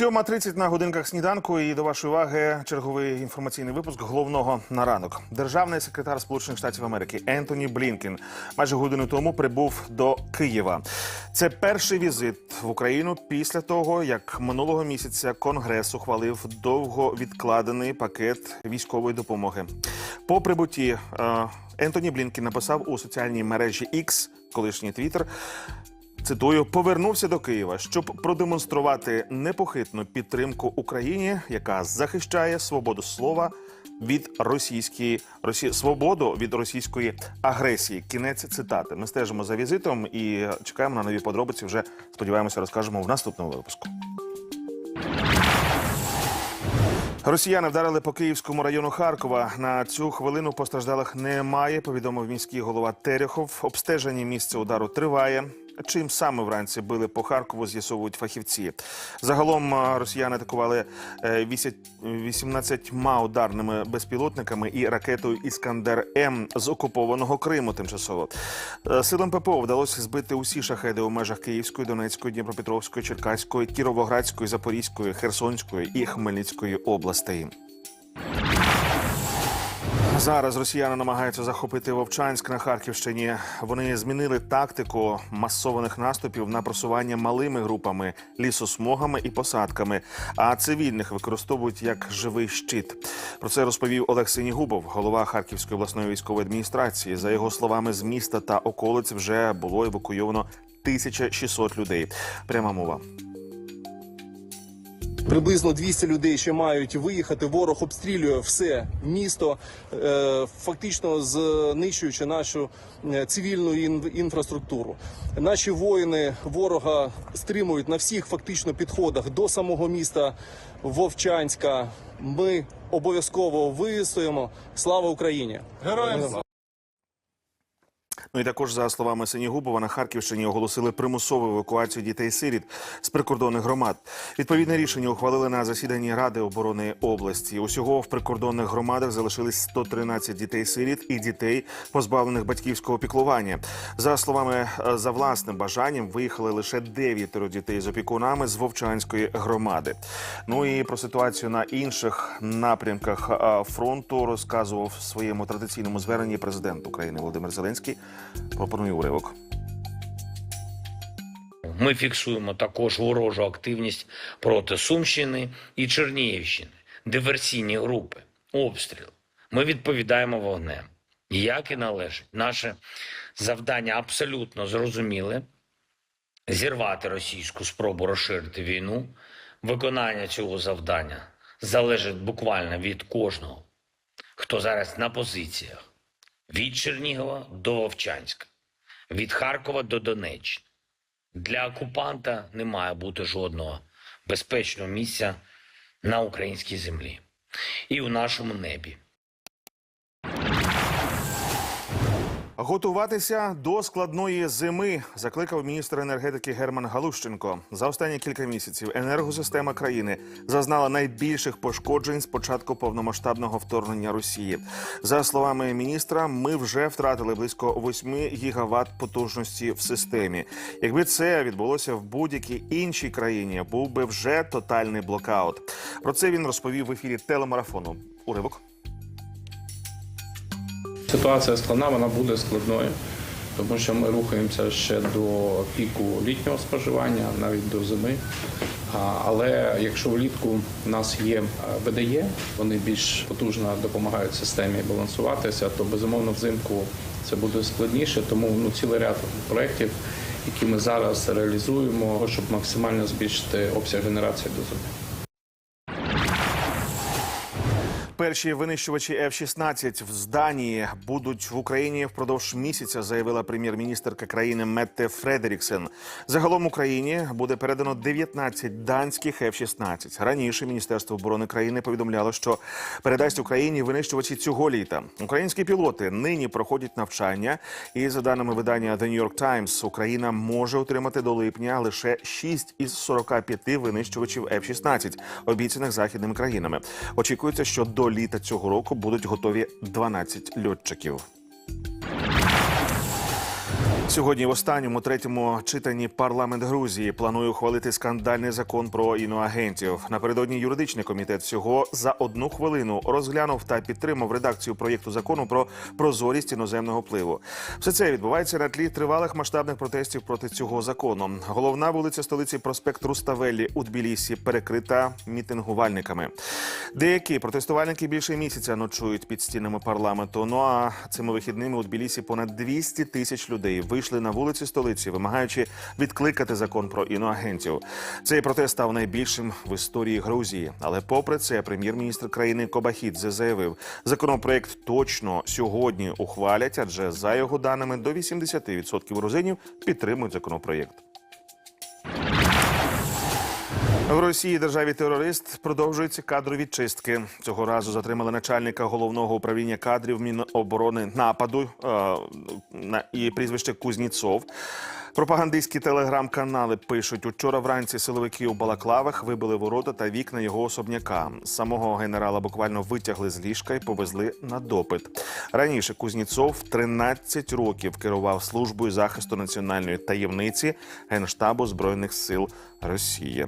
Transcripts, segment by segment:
7.30 на годинках сніданку і до вашої уваги черговий інформаційний випуск головного на ранок. Державний секретар Сполучених Штатів Америки Ентоні Блінкен майже годину тому прибув до Києва. Це перший візит в Україну після того, як минулого місяця Конгрес ухвалив довго відкладений пакет військової допомоги. По прибутті е, Ентоні Блінкен написав у соціальній мережі X, колишній Твіттер, Цитую, повернувся до Києва, щоб продемонструвати непохитну підтримку Україні, яка захищає свободу слова від російської росі... свободу від російської агресії. Кінець цитати. Ми стежимо за візитом і чекаємо на нові подробиці. Вже сподіваємося, розкажемо в наступному випуску. Росіяни вдарили по Київському району Харкова. На цю хвилину постраждалих немає. Повідомив міський голова Терехов. Обстеження місця удару триває. Чим саме вранці били по Харкову, з'ясовують фахівці. Загалом росіяни атакували е, вісять- 18 ударними безпілотниками і ракетою Іскандер М з окупованого Криму. Тимчасово Е, силам ППО вдалося збити усі шахеди у межах Київської, Донецької, Дніпропетровської, Черкаської, Кіровоградської, Запорізької, Херсонської і Хмельницької областей. Зараз росіяни намагаються захопити Вовчанськ на Харківщині. Вони змінили тактику масованих наступів на просування малими групами, лісосмугами і посадками, а цивільних використовують як живий щит. Про це розповів Олег Синігубов, голова Харківської обласної військової адміністрації. За його словами, з міста та околиць вже було евакуйовано 1600 людей. Пряма мова. Приблизно 200 людей ще мають виїхати. Ворог обстрілює все місто, е, фактично знищуючи нашу е, цивільну ін- інфраструктуру. Наші воїни ворога стримують на всіх фактично підходах до самого міста Вовчанська. Ми обов'язково вистоїмо. Слава Україні! Героям! Ну і також за словами Синігубова на Харківщині оголосили примусову евакуацію дітей-сиріт з прикордонних громад. Відповідне рішення ухвалили на засіданні Ради оборони області. Усього в прикордонних громадах залишились 113 дітей-сиріт і дітей, позбавлених батьківського піклування. За словами е, за власним бажанням виїхали лише дев'ятеро дітей з опікунами з Вовчанської громади. Ну і про ситуацію на інших напрямках е, фронту розказував в своєму традиційному зверненні президент України Володимир Зеленський. Пропоную уривок. Ми фіксуємо також ворожу активність проти Сумщини і Чернігівщини, диверсійні групи, обстріл. Ми відповідаємо вогнем. Як і належить, наше завдання абсолютно зрозуміле зірвати російську спробу розширити війну. Виконання цього завдання залежить буквально від кожного, хто зараз на позиціях від Чернігова до Вовчанська, від Харкова до Донеччини. Для окупанта не має бути жодного безпечного місця на українській землі і у нашому небі. Готуватися до складної зими закликав міністр енергетики Герман Галущенко. За останні кілька місяців енергосистема країни зазнала найбільших пошкоджень з початку повномасштабного вторгнення Росії. За словами міністра, ми вже втратили близько 8 гігават потужності в системі. Якби це відбулося в будь-якій іншій країні, був би вже тотальний блокаут. Про це він розповів в ефірі телемарафону. Уривок. Ситуація складна, вона буде складною, тому що ми рухаємося ще до піку літнього споживання, навіть до зими. Але якщо влітку в нас є е, ВДЄ, вони більш потужно допомагають системі балансуватися, то безумовно взимку це буде складніше. Тому ну, цілий ряд проєктів, які ми зараз реалізуємо, щоб максимально збільшити обсяг генерації до зими. Перші винищувачі F-16 в Данії будуть в Україні впродовж місяця, заявила прем'єр-міністерка країни Метте Фредеріксен. Загалом Україні буде передано 19 данських F-16. Раніше Міністерство оборони країни повідомляло, що передасть Україні винищувачі цього літа. Українські пілоти нині проходять навчання, і за даними видання The New York Times, Україна може отримати до липня лише 6 із 45 винищувачів F-16, обіцяних західними країнами. Очікується, що до літа цього року будуть готові 12 льотчиків. Сьогодні в останньому третьому читанні парламент Грузії планує ухвалити скандальний закон про іноагентів. Напередодні юридичний комітет всього за одну хвилину розглянув та підтримав редакцію проєкту закону про прозорість іноземного впливу. Все це відбувається на тлі тривалих масштабних протестів проти цього закону. Головна вулиця столиці проспект Руставеллі у Тбілісі перекрита мітингувальниками. Деякі протестувальники більше місяця ночують під стінами парламенту. Ну а цими вихідними у Тбілісі понад 200 тисяч людей вийшли на вулиці столиці, вимагаючи відкликати закон про іноагентів. Цей протест став найбільшим в історії Грузії. Але попри це, прем'єр-міністр країни Кобахідзе заявив, законопроект точно сьогодні ухвалять, адже за його даними до 80% грузинів підтримують законопроєкт. В Росії державі терорист продовжуються кадрові чистки. Цього разу затримали начальника головного управління кадрів Міноборони нападу е, на і прізвище Кузніцов. Пропагандистські телеграм-канали пишуть, учора вранці силовики у Балаклавах вибили ворота та вікна його особняка. Самого генерала буквально витягли з ліжка і повезли на допит. Раніше Кузніцов 13 років керував службою захисту національної таємниці Генштабу збройних сил Росії.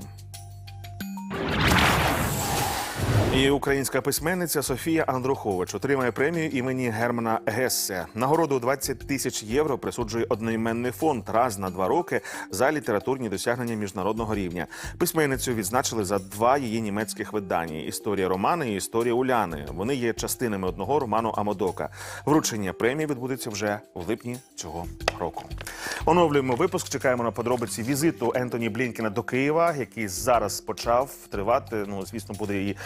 І українська письменниця Софія Андрухович отримає премію імені Германа Гессе. Нагороду у 20 тисяч євро присуджує одноіменний фонд раз на два роки за літературні досягнення міжнародного рівня. Письменницю відзначили за два її німецьких видання: історія романи і історія Уляни. Вони є частинами одного роману Амодока. Вручення премії відбудеться вже в липні цього року. Оновлюємо випуск. Чекаємо на подробиці візиту Ентоні Блінкена до Києва, який зараз почав тривати. Ну звісно, буде і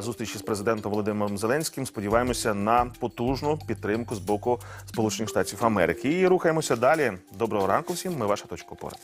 зустрічі з президентом Володимиром Зеленським. Сподіваємося на потужну підтримку з боку Сполучених Штатів Америки. І рухаємося далі. Доброго ранку всім. Ми ваша точка опори.